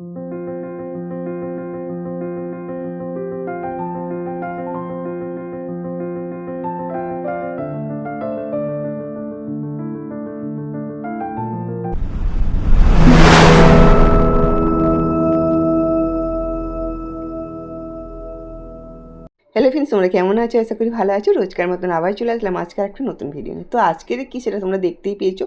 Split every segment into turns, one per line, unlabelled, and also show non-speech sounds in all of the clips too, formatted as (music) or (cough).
thank you hello friends তোমরা কেমন আছো? আশা করি ভালো আছো। রোজকার মতন আবার চলে আসলাম আজকে একটা নতুন ভিডিও নিয়ে। তো আজকের কি সেটা তোমরা দেখতেই পেয়েছ।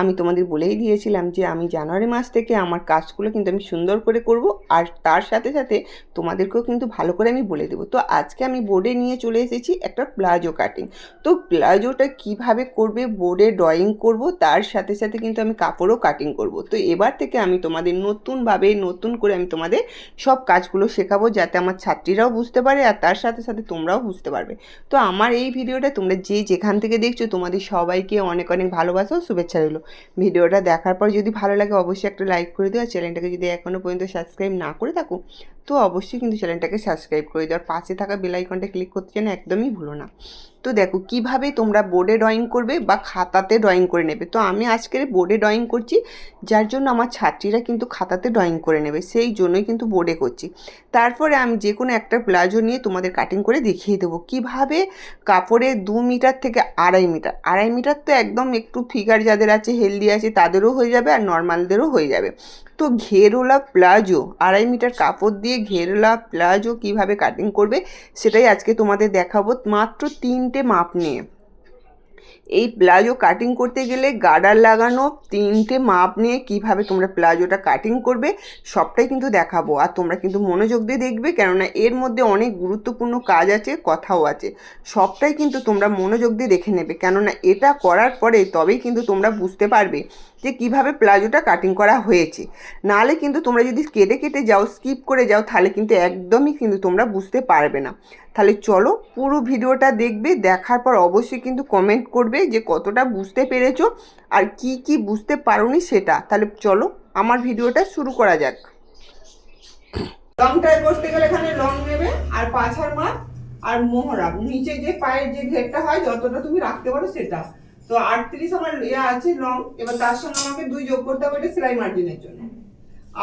আমি তোমাদের বলেই দিয়েছিলাম যে, আমি জানুয়ারি মাস থেকে আমার কাজগুলো কিন্তু আমি সুন্দর করে করব। আর তার সাথে সাথে তোমাদেরকেও কিন্তু ভালো করে আমি বলে দেবো। তো আজকে আমি বোর্ডে নিয়ে চলে এসেছি একটা প্লাজো কাটিং তো প্লাজোটা কীভাবে করবে? বোর্ডে ড্রয়িং করব। তার সাথে সাথে কিন্তু আমি কাপড়ও কাটিং করব। তো এবার থেকে আমি তোমাদের নতুনভাবে নতুন করে আমি তোমাদের সব কাজগুলো শেখাবো, যাতে আমার ছাত্রীরাও বুঝতে পারে। আর তার সাথে সাথে তোমরাও বুঝতে পারবে। তো আমার এই ভিডিওটা তোমরা যে যেখান থেকে দেখছ, তোমাদের সবাইকে অনেক অনেক ভালোবাসা ও শুভেচ্ছা রইল। ভিডিওটা দেখার পর যদি ভালো লাগে, অবশ্যই একটা লাইক করে দিও। আর চ্যানেলটাকে যদি এখনও পর্যন্ত সাবস্ক্রাইব না করে থাকো, তো অবশ্যই কিন্তু চ্যানেলটাকে সাবস্ক্রাইব করে দিও। আর পাশে থাকা বেল আইকনটা ক্লিক করতে যেন একদমই ভুলো না। তো দেখো কীভাবে তোমরা বোর্ডে ড্রয়িং করবে বা খাতাতে ড্রয়িং করে নেবে। তো আমি আজকের বোর্ডে ড্রয়িং করছি, যার জন্য আমার ছাত্রীরা কিন্তু খাতাতে ড্রয়িং করে নেবে, সেই জন্যই কিন্তু বোর্ডে করছি। তারপরে আমি যে কোনো একটা প্লাজো নিয়ে তোমাদের কাটিং করে দেখিয়ে দেবো। কীভাবে? কাপড়ে দু মিটার থেকে আড়াই মিটার। আড়াই মিটার তো একদম একটু ফিগার যাদের আছে হেলদি আছে, তাদেরও হয়ে যাবে আর নর্মালদেরও হয়ে যাবে। তো ঘেরোলা প্লাজো, আড়াই মিটার কাপড় দিয়ে ঘেরোলা প্লাজো কীভাবে কাটিং করবে সেটাই আজকে তোমাদের দেখাবো মাত্র তিনটে মাপ নিয়ে। এই প্লাজো কাটিং করতে গেলে গার্ডার লাগানো তিনটে মাপ নিয়ে কীভাবে তোমরা প্লাজোটা কাটিং করবে সবটাই কিন্তু দেখাবো। আর তোমরা কিন্তু মনোযোগ দিয়ে দেখবে কেননা এর মধ্যে অনেক গুরুত্বপূর্ণ কাজ আছে, কথাও আছে। সবটাই কিন্তু তোমরা মনোযোগ দিয়ে দেখে নেবে। কেননা এটা করার পরে তবেই কিন্তু তোমরা বুঝতে পারবে যে কীভাবে প্লাজোটা কাটিং করা হয়েছে। নাহলে কিন্তু তোমরা যদি কেটে কেটে যাও স্কিপ করে যাও, তাহলে কিন্তু একদমই কিন্তু তোমরা বুঝতে পারবে না। তাহলে চলো পুরো ভিডিওটা দেখবে, দেখার পর অবশ্যই কিন্তু কমেন্ট করবে যে কতটা বুঝতে পেরেছ আর কি কি বুঝতে পারোনি সেটা। তাহলে চলো আমার ভিডিওটা শুরু করা যাক। লংটা করতে গেলে এখানে লং নেবে আর পাছার মাপ আর মোহরা নিচে যে পায়ের যে ঘেরটা হয়, যতটা তুমি রাখতে পারো সেটা। তো আটত্রিশ আমার ইয়ে আছে, লং, এবার তার সঙ্গে আমাকে দুই যোগ করতে হবে এটা সেলাই মার্জিনের জন্য।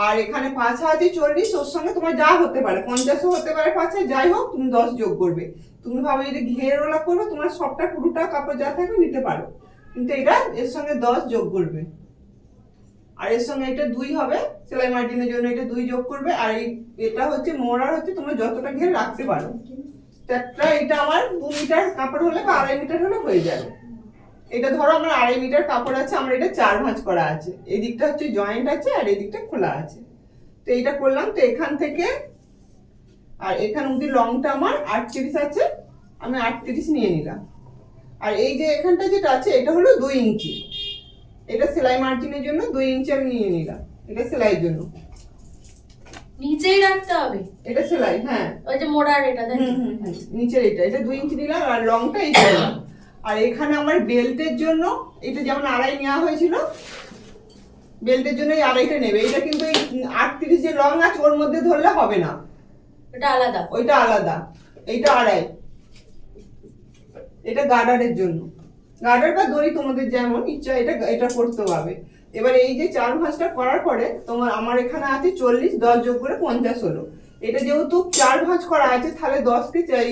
আর এখানে পাছা আছে চল্লিশ, ওর সঙ্গে তোমার যা হতে পারে, পঞ্চাশও হতে পারে পাছা যাই হোক, তুমি দশ যোগ করবে। তুমি ভাবে যদি ঘের ওলা করবে তোমার সবটা পুরোটা কাপড় যা থাকবে নিতে পারো। কিন্তু এটা এর সঙ্গে দশ যোগ করবে। আর এর সঙ্গে এটা দুই হবে, সেলাই মার্জিনের জন্য এটা দুই যোগ করবে। আর এই এটা হচ্ছে মোড়ার হচ্ছে তোমরা যতটা ঘের রাখতে পারো। একটা এটা আমার দু মিটার কাপড় হলে বা আড়াই মিটার হলে হয়ে যাবে। এটা ধরো আমার আড়াই মিটার কাপড় আছে আমার এটা চার ভাঁজ করা আছে। এই দিকটা হচ্ছে জয়েন্ট আছে আর এই দিকটা খোলা আছে। তো এইটা করলাম তো এখান থেকে আর এখান অব্দি লংটা আমার আটত্রিশ আছে আমি আটত্রিশ নিয়ে নিলাম। আর এই যে এখানটা যেটা আছে এটা হলো দুই ইঞ্চি। এটা সেলাই মার্জিনের জন্য দুই ইঞ্চি আমি নিয়ে নিলাম। এটা সেলাইয়ের জন্য।
নিচেই রাখতে হবে?
এটা সেলাই হ্যাঁ।
ওই যে মোড়ার এটা।
নিচের এটা। এটা দুই ইঞ্চি নিলাম আর লংটা এই নিলাম। আর এখানে আমার বেল্টের জন্য এটা যেমন আড়াই নেওয়া হয়েছিল বেল্টের জন্য এই আড়াইটা নেবে। এটা কিন্তু এই আটত্রিশ যে লং আছে ওর মধ্যে ধরলে হবে না।
এটা আলাদা।
ওইটা আলাদা। এইটা আড়াই। এটা গার্ডারের জন্য। গার্ডার বা দড়ি তোমাদের যেমন ইচ্ছা এটা এটা করতে হবে। এবার এই যে চার ভাঁজটা করার পরে তোমার আমার এখানে আছে চল্লিশ দশ যোগ করে পঞ্চাশ হলো। এটা যেহেতু চার ভাঁজ করা আছে তাহলে দশকে চাই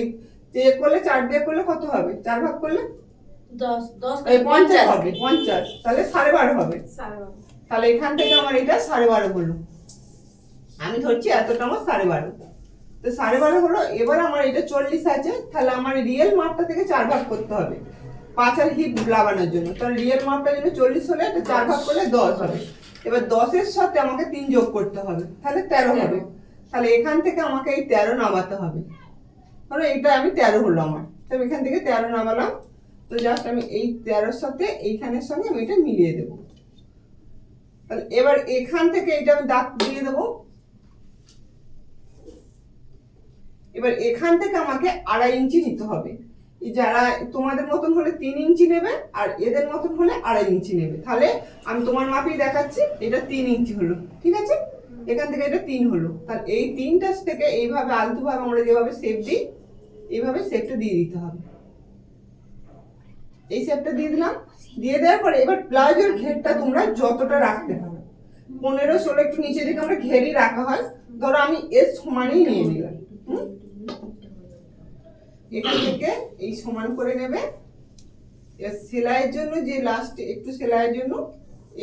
চেক করলে চার দিয়ে করলে কত হবে? চার ভাগ করলে
দশ দশ
পঞ্চাশ। হবে পঞ্চাশ। তাহলে সাড়ে বারো হবে। তাহলে এখান থেকে আমার এটা সাড়ে বারো হলো। আমি ধরছি এতটা আমার সাড়ে বারো। তো সাড়ে বারো হলো এবার আমার এটা চল্লিশ আছে তাহলে আমার রিয়েল মাপটা থেকে চার ভাগ করতে হবে। পাঁচ আর হিপ লাগানোর জন্য। তাহলে রিয়েল মাপটা জন্য চল্লিশ হলে এটা চার ভাগ করলে দশ হবে। এবার দশের সাথে আমাকে তিন যোগ করতে হবে তাহলে তেরো হবে। তাহলে এখান থেকে আমাকে এই তেরো নামাতে হবে। ধরো এটা আমি তেরো হলো আমার। তাহলে এখান থেকে তেরো নামালাম। তো জাস্ট আমি এই তেরোর সাথে এইখানের সঙ্গে আমি এটা মিলিয়ে দেবো। তাহলে এবার এখান থেকে এটা আমি দাগ দিয়ে দেবো। এবার এখান থেকে আমাকে আড়াই ইঞ্চি নিতে হবে। যারা তোমাদের মতন হলে তিন ইঞ্চি নেবে আর এদের মতন হলে আড়াই ইঞ্চি নেবে। তাহলে আমি তোমার মাপেই দেখাচ্ছি, এটা তিন ইঞ্চি হলো, ঠিক আছে? এখান থেকে এটা তিন হলো। তাহলে এই তিনটা থেকে এইভাবে আলতুভাবে আমরা যেভাবে শেপ দিই, এইভাবে শেপটা দিয়ে দিতে হবে। এই শেপটা দিয়ে দিলাম। দিয়ে দেওয়ার পরে এবার প্লাজোর ঘেরটা তোমরা যতটা রাখতে হবে পনেরো, ষোলো একটু নিচে দিকে আমরা ঘেরি রাখা হয়। ধরো আমি এর সমানই নিয়ে নিলাম? এখান থেকে এই সমান করে নেবে। সেলাইয়ের জন্য যে লাস্ট একটু সেলাইয়ের জন্য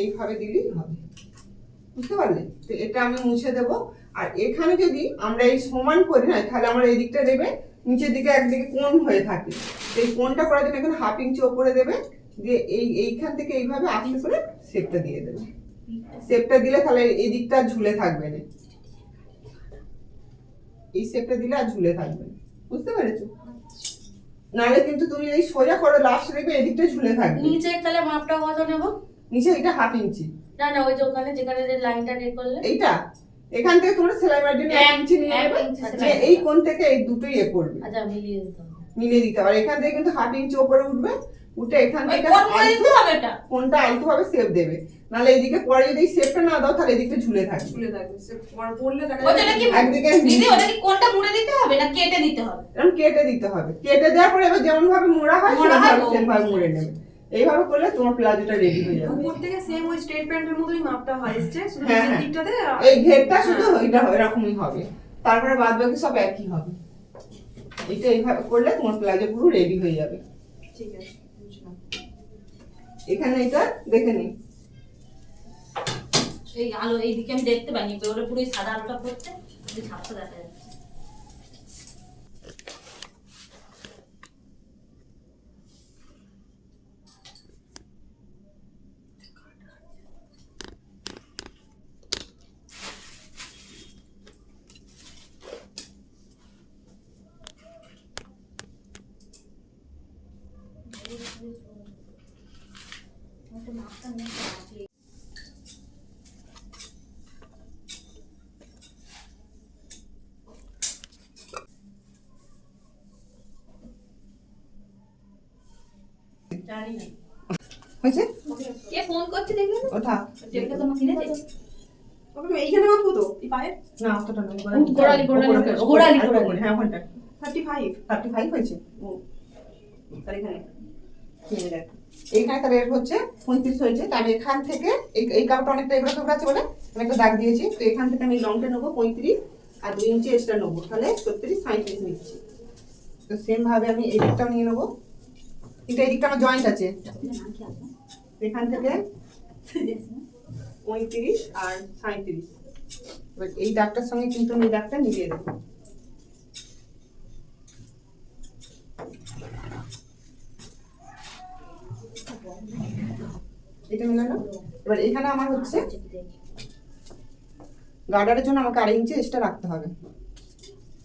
এইভাবে দিলেই হবে। বুঝতে পারলে? তো এটা আমি মুছে দেব। আর এখানে যদি আমরা এই সমান করি না, তাহলে আমরা এই দিকটা দেবে। নিচের দিকে একদিকে কোণ হয়ে থাকে। এই কোণটা করার জন্য এখানে হাফ ইঞ্চি ওপরে দেবে দিয়ে এই এইখান থেকে এইভাবে আস্তে করে শেপটা দিয়ে দেবে। শেপটা দিলে তাহলে এই দিকটা আর ঝুলে থাকবে না। এই শেপটা দিলে আর ঝুলে থাকবে না। বুঝতে পেরেছ? নাহলে কিন্তু তুমি এই সোজা করো লাস্ট দেখবে এদিকটা ঝুলে থাকবে।
নিচে তাহলে মাপটা কত নেব?
নিচে এটা হাফ ইঞ্চি
না না ওই যে ওখানে যেখানে যে লাইনটা রে করলে।
এইটা? এখান থেকে তোমরা সেলাই মার্জিন এক ইঞ্চি নিয়ে নেবে। যে এই কোণ থেকে এই দুটোই এ করবে।
আচ্ছা মিলিয়ে দিতে হবে।
মিলিয়ে দিতে হবে। আর এখান থেকে কিন্তু হাফ ইঞ্চি ওপরে উঠবে। উঠে এখান থেকে
করে হবে এটা?
কোনটা আলতু ভাবে শেপ দেবে। নাহলে এইদিকে পরে যদি শেপটা না দাও তাহলে এদিকে ঝুলে থাকবে।
ঝুলে থাকবে। পড়লে দেখা
ওটা
যাবে
কি
একদিকে
দিদি ওটা কি কোনটা মুড়ে দিতে হবে না কেটে দিতে হবে?
এরকম কেটে দিতে হবে। কেটে দেওয়ার পরে এবার যেমন ভাবে মোড়া হয়
মোড়া হয়,
সেভাবে ভাবে মুড়ে নেবে। এইভাবে করলে তোমার প্লাজোটা রেডি হয়ে যাবে।
উপর থেকে সেম ওই স্ট্রেট প্যান্টের মতোই মাপটা হয় এসছে? শুধু
হ্যাঁ, হ্যাঁ।
দিকটাতে
এই ঘেরটা শুধু ওইটা এরকমই হবে। তারপরে বাদ বাকি সব একই হবে। এটা এইভাবে করলে তোমার প্লাজো পুরো রেডি হয়ে যাবে।
ঠিক আছে বুঝলাম।
এখানে এটা দেখে নিই।
এই আলো এইদিকে আমি দেখতে পাইনি ওটা পুরো সাদা আলোটা পড়ছে ছাপটা দেখা যাচ্ছে।
জানি না
হয়েছে?
কে ফোন করছে দেখলে
ওঠা।
যেটা কিনেছে?
এইখানে মাপবো তো? এই পায়ে
না অতটা নয়
গোড়ালি, গোড়ালি,
ওপরে, ওপরে,
গোড়ালি, গোড়ালি।
হ্যাঁ ওখানটা
থার্টি ফাইভ
থার্টি ফাইভ হয়েছে? ও তাহলে এখানে। নিয়ে দেখ। এইখানে তাহলে এর হচ্ছে, পঁয়ত্রিশ হয়েছে। তা আমি এখান থেকে, এই এই কাপড়টা অনেকটা এগুলো তোমরা আছে বলে আমি একটা দাগ দিয়েছি। তো এখান থেকে আমি লংটা নেব পঁয়ত্রিশ আর দুই ইঞ্চি এক্সট্রা নেব। তাহলে ছত্রিশ সাঁত্রিশ নিচ্ছি। তো সেম ভাবে আমি এই দিকটাও নিয়ে নেব। কিন্তু এই দিকটা আমার জয়েন্ট আছে। এখান থেকে পঁয়ত্রিশ আর সাঁত্রিশ এবার এই দাগটার সঙ্গে কিন্তু আমি দাগটা মিলিয়ে দেবো। এটা মিলানো? এবার এখানে আমার হচ্ছে গার্ডারের জন্য আমাকে আড়াই ইঞ্চি এক্সট্রা রাখতে হবে।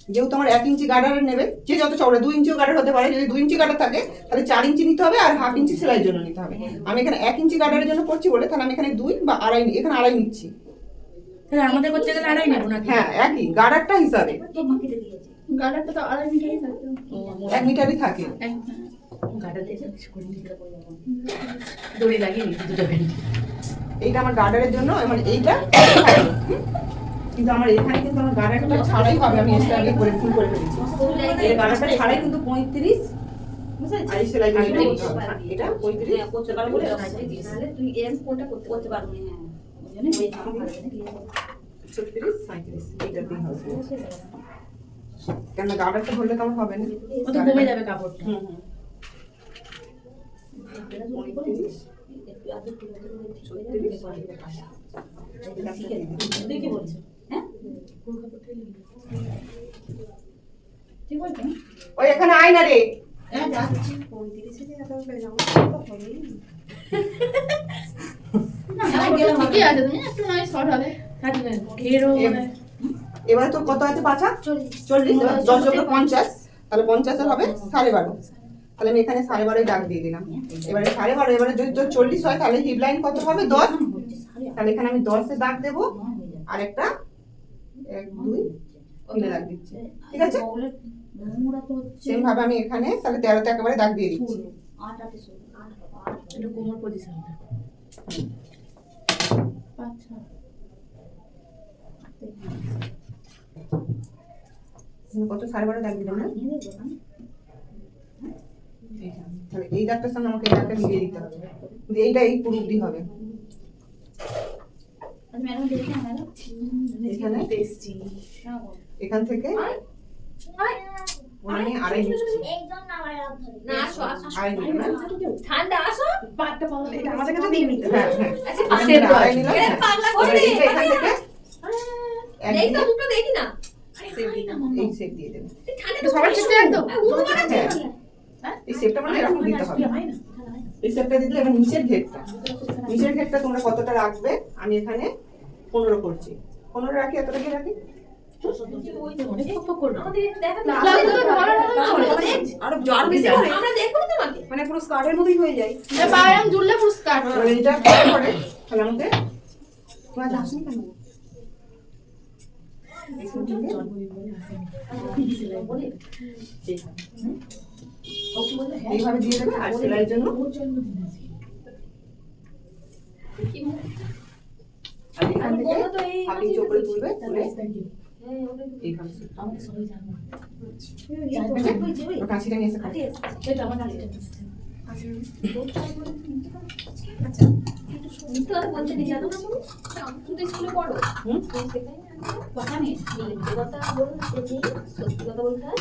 যেহেতু আমার এক ইঞ্চি গার্ডার নেবে যে যত চওড়া দুই ইঞ্চিও গার্ডার হতে পারে। যদি দুই ইঞ্চি গার্ডার থাকে তাহলে চার ইঞ্চি নিতে হবে আর হাফ ইঞ্চি সেলাইয়ের জন্য নিতে হবে। আমি এখানে এক ইঞ্চি গার্ডারের জন্য করছি বলে তাহলে আমি এখানে দুই বা আড়াই নি- এখানে আড়াই নিচ্ছি।
তাহলে আমাদের করতে গেলে আড়াই নেব নাকি?
হ্যাঁ একই। গার্ডারটা হিসাবে।
গালাটা তো আড়াই মিটারই থাকে।
এক মিটারই থাকে।
দড়ি লাগিয়ে দুটো
এইটা আমার গার্ডারের জন্য মানে এইটা কিন্তু আমার এখানে কিন্তু আমার গার্ডারটা ছাড়াই হবে আমি এক্সট্রা আগে করে ফুল করে ফেলেছি। এই গার্ডারটা ছাড়াই কিন্তু পঁয়ত্রিশ আর সেলাই এটা করতে হবে। এটা পঁয়ত্রিশ।
হ্যাঁ, তুই কোনটা করতে করতে পারব না হ্যাঁ। ওই জন্য এই আমার ভালো জানে কি
ছত্রিশ সাঁত্রিশ এইটাতেই হবে। কেন গার্ডারটা ধরলে তো আমার হবে না।
কমে যাবে কাপড়টা।
হুম হুম। পঁয়ত্রিশ
হ্যাঁ
ওই এখানে আয় না রে
মানে
এবারে তোর কত আছে পাঁচা চল্লিশ দশ পঞ্চাশ তাহলে পঞ্চাশের হবে সাড়ে বারো তাহলে আমি এখানে সাড়ে বারোই দাগ দিয়ে দিলাম। এবারে সাড়ে বারো এবারে যদি তোর চল্লিশ হয় তাহলে হিপ লাইন কত হবে? দশ? তাহলে এখানে আমি দশে দাগ দেবো। আর একটা এক দুই তিনে দাগ দিচ্ছি। ঠিক আছে? সেম ভাবে আমি এখানে তাহলে তেরোতে একেবারে দাগ দিয়ে দিচ্ছি।
কোমর আচ্ছা
কত সাড়ে বারো দাগ দিলাম না
নিয়ে দেখব না
এইখানে। তাহলে এই দাগটার সঙ্গে আমাকে এই দাগটা মিলিয়ে দিতে হবে। এইটা এই পুরো অব্দি হবে এখানে?
হ্যাঁ
এখান থেকে? আমি আড়াই নিচ্ছি। হ্যাঁ হ্যাঁ।
আচ্ছা
এখান এখান থেকে?
সবার ক্ষেত্রে একদম?
হ্যাঁ? এই শেপটা মানে এরকম দিতে হবে। এই শেপটা দিলে এবার নিচের ঘেরটা। নিচের ঘেরটা তোমরা কতটা রাখবে? আমি এখানে পনেরো করছি। পনেরো রাখি এতটা কি রাখি?
মানে পুরো স্কার্টের মতোই হয়ে যায়।
পায়াম জুড়লে পুরো স্কার্ট
এবার এইটা তাহলে আমাদের তোমার আসেনি কেন এইভাবে দিয়ে দেবে আর সেলাইয়ের জন্য? ইঞ্চি উপরে তুলবে তুলে
হ্যাঁ।
ওর কাঁচিটা নিয়ে এসে
স্কুলে পড়ো।
হুম?
তুমি সেখানে কথা বলতে সত্যি কথা বলতে হয়।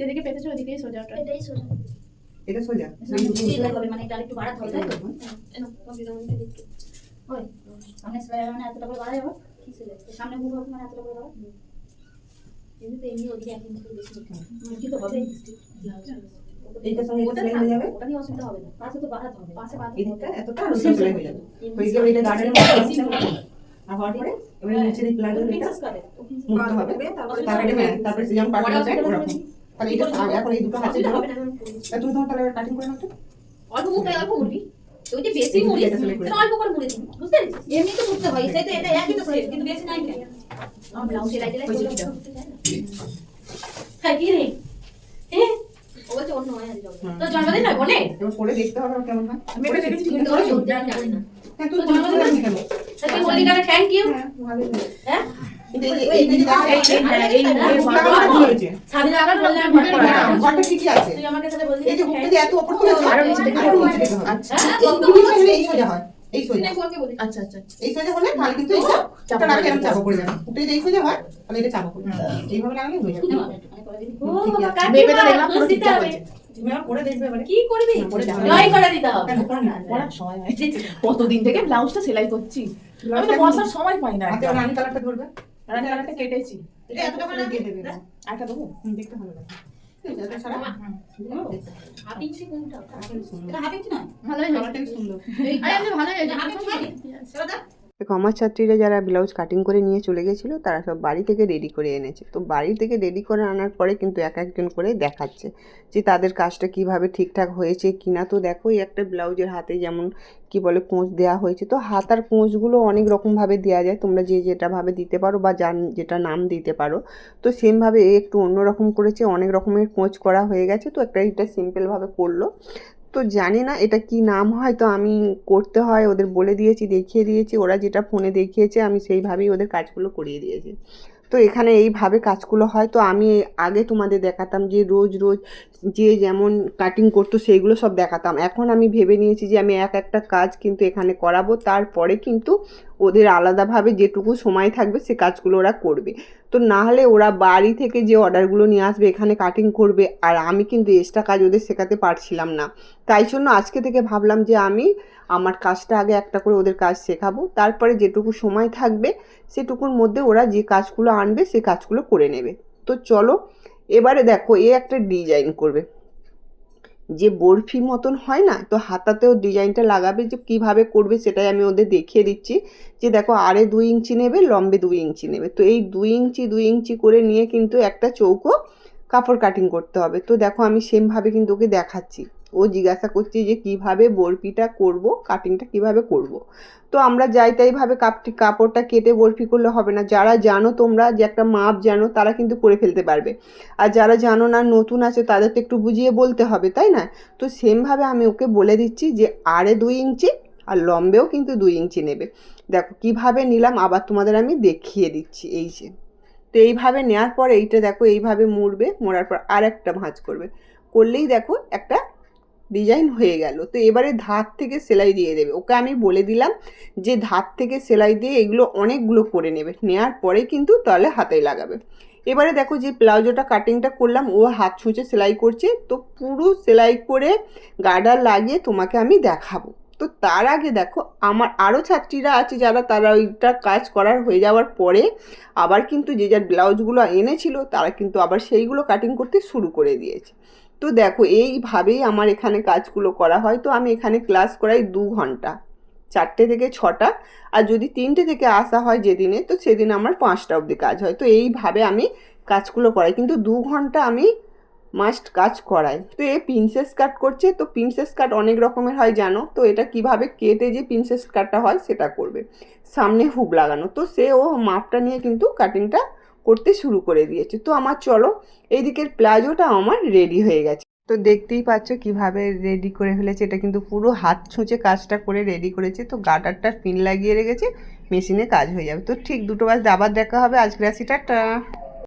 যেদিকে পেতেছো ওদিকেই সোজা ওটা।
এটাই সোজা।
এটা সোজা।
হবে মানে এটা আরেকটু বাড়াতে হবে তাই তো? দেখতে। ওই সামনে সেলাই মানে এতটা করে সামনে মুখ হবে মানে এতটা করে বাড়াই? এমনি এমনি ওদিকে এক ইঞ্চি বেশি দিতে তো হবে।
এইটার সঙ্গে এটা সেলাই হয়ে যাবে?
ওটা নিয়ে অসুবিধা হবে না। পাশে তো বাড়াতে হবে। পাশে বাড়াতে
এই এতটা আর ওটা সেলাই হয়ে যাবে। হয়ে গেলে এটা গার্ডেনের মধ্যে। আর হওয়ার পরে এবার নিচের এই প্লাগের এটা
প্রিন্সেস
হবে।
তারপরে
তারপরে হ্যাঁ, তারপরে সে যেমন পাঠানো যায় ওরকম। তাহলে এটা এখন এই দুটো হাতে ধরো। তুমি তোমার তাহলে কাটিং করে নাও তো।
অল্প মুখে অল্প মুড়বি ওই যে বেশি মুড়ি সেটা অল্প করে মুড়ে দিন বুঝতে পেরেছিস? এমনি তো মুড়তে হয় সেটা এটা একই তো সেট কিন্তু বেশি নাই কেন? আমার ব্লাউজ সেলাই করতে না। হ্যাঁ কি রে? এ ও বলছে অন্য হয় তো জন্মদিন নয় বলে?
এবার পরে দেখতে হবে কেমন হয়।
আমি এটা দেখেছি,
কিন্তু
করেছ?
জানি না।
হ্যাঁ তুমি করেছ কেন?
তুই বলি না থ্যাংক ইউ
হ্যাঁ? এই
আমি। আচ্ছা।
সোজা
আচ্ছা আচ্ছা
এই সোজা হলে তাহলে কিন্তু এটা রাখলে এরকম চাপা পড়ে যাবে। যদি এই সোজা হয় তাহলে এটা চাপা পড়ে যাবে। এইভাবে লাগালে হয়ে যাবে।
বাবা
দেখলাম পুরো ঠিকঠাক হয়েছে। (laughs) কতদিন থেকে ব্লাউজটা সেলাই করছি? আমি তো বসার সময় পাই না
হাতে রানী কালারটা ধরবে।
রান্না কালারটা কেটেছি।
এটা এতটা করে দিয়ে দেবে। না
একটা দেবো?
দেখতে ভালো লাগে।
ইঞ্চি কোনটা?
ভালো।
দেখ
আমার ছাত্রীরা যারা ব্লাউজ কাটিং করে নিয়ে চলে গেছিল, তারা সব বাড়ি থেকে রেডি করে এনেছে। তো বাড়ি থেকে রেডি করে আনার পরে কিন্তু এক একজন করে দেখাচ্ছে যে তাদের কাজটা কীভাবে ঠিকঠাক হয়েছে কিনা। তো দেখো, এই একটা ব্লাউজের হাতে যেমন কি বলে কোঁচ দেওয়া হয়েছে, তো হাতার কোঁচগুলো অনেক রকমভাবে দেওয়া যায়। তোমরা যে যেটাভাবে দিতে পারো বা যার যেটা নাম দিতে পারো। তো সেমভাবে এ একটু অন্যরকম করেছে, অনেক রকমের কোঁচ করা হয়ে গেছে। তো একটা এটা সিম্পলভাবে করল। তো জানি না এটা কি নাম হয়, তো আমি করতে হয়, ওদের বলে দিয়েছি, দেখিয়ে দিয়েছি, ওরা যেটা ফোনে দেখিয়েছে, আমি সেইভাবেই ওদের কাজগুলো করিয়ে দিয়েছি। তো এখানে এইভাবে কাজগুলো হয়, তো আমি আগে তোমাদের দেখাতাম যে রোজ রোজ যে যেমন কাটিং করতো, সেইগুলো সব দেখাতাম। এখন আমি ভেবে নিয়েছি যে আমি এক একটা কাজ কিন্তু এখানে করাবো, তারপরে কিন্তু ওদের আলাদাভাবে যেটুকু সময় থাকবে সে কাজগুলো ওরা করবে। তো না হলে ওরা বাড়ি থেকে যে অর্ডারগুলো নিয়ে আসবে, এখানে কাটিং করবে, আর আমি কিন্তু এক্সট্রা কাজ ওদের শেখাতে পারছিলাম না। তাই জন্য আজকে থেকে ভাবলাম যে আমি আমার কাজটা আগে একটা করে ওদের কাজ শেখাবো, তারপরে যেটুকু সময় থাকবে সেটুকুর মধ্যে ওরা যে কাজগুলো আনবে সে কাজগুলো করে নেবে। তো চলো, এবারে দেখো এ একটা ডিজাইন করবে। যে বরফি মতন হয় না, তো হাতাতেও ডিজাইনটা লাগাবে যে কীভাবে করবে সেটাই আমি ওদের দেখিয়ে দিচ্ছি। যে দেখো আরে দুই ইঞ্চি নেবে, লম্বে দুই ইঞ্চি নেবে। তো এই দুই ইঞ্চি দুই ইঞ্চি করে নিয়ে কিন্তু একটা চৌকো কাপড় কাটিং করতে হবে। তো দেখো আমি সেমভাবে কিন্তু ওকে দেখাচ্ছি। ও জিজ্ঞাসা করছে যে কীভাবে বরফিটা করব কাটিংটা কীভাবে করব। তো আমরা যাই তাইভাবে কাপটি কাপড়টা কেটে বরফি করলে হবে না। যারা জানো তোমরা যে একটা মাপ জানো, তারা কিন্তু করে ফেলতে পারবে। আর যারা জানো না, নতুন আছে, তাদের তো একটু বুঝিয়ে বলতে হবে, তাই না? তো সেমভাবে আমি ওকে বলে দিচ্ছি যে আড়ে দুই ইঞ্চি, আর লম্বেও কিন্তু দুই ইঞ্চি নেবে। দেখো, কীভাবে নিলাম, আবার তোমাদের আমি দেখিয়ে দিচ্ছি, এই যে। তো এইভাবে নেওয়ার পর এইটা দেখো, এইভাবে মুড়বে, মোড়ার পর আর একটা ভাঁজ করবে। করলেই দেখো একটা ডিজাইন হয়ে গেল। তো এবারে ধার থেকে সেলাই দিয়ে দেবে। ওকে আমি বলে দিলাম যে ধার থেকে সেলাই দিয়ে এগুলো অনেকগুলো করে নেবে। নেওয়ার পরে কিন্তু তাহলে হাতে লাগাবে। এবারে দেখো যে প্লাজোটা কাটিংটা করলাম, ও হাত ছুঁচে সেলাই করছে। তো পুরো সেলাই করে গার্ডার লাগিয়ে তোমাকে আমি দেখাবো। তো তার আগে দেখো, আমার আরও ছাত্রীরা আছে যারা তারা ওইটা কাজ করার হয়ে যাওয়ার পরে আবার কিন্তু যে যার ব্লাউজগুলো এনেছিল তারা কিন্তু আবার সেইগুলো কাটিং করতে শুরু করে দিয়েছে। তো দেখো, এইভাবেই আমার এখানে কাজগুলো করা হয়। তো আমি এখানে ক্লাস করাই দু ঘণ্টা। চারটে থেকে ছটা। আর যদি তিনটে থেকে আসা হয় যেদিনে, তো সেদিন আমার পাঁচটা অবধি কাজ হয়। তো এইভাবে আমি কাজগুলো করাই। কিন্তু দু ঘণ্টা আমি মাস্ট কাজ করাই। তো এ প্রিন্সেস কাট করছে। তো প্রিন্সেস কাট অনেক রকমের হয়, জানো? তো এটা কীভাবে কেটে যে প্রিন্সেস কাটটা হয়, সেটা করবে। সামনে হুক লাগানো। তো সে ও মাপটা নিয়ে কিন্তু কাটিংটা করতে শুরু করে দিয়েছে। তো আমার চলো এইদিকের প্লাজোটা আমার রেডি হয়ে গেছে। তো দেখতেই পাচ্ছ কীভাবে রেডি করে ফেলেছে। এটা কিন্তু পুরো হাত ছুঁচে কাজটা করে রেডি করেছে। তো গাটারটা পিন লাগিয়ে রেখেছে মেশিনে কাজ হয়ে যাবে। তো ঠিক দুটো বাজ আবার দেখা হবে। আজকে টাটা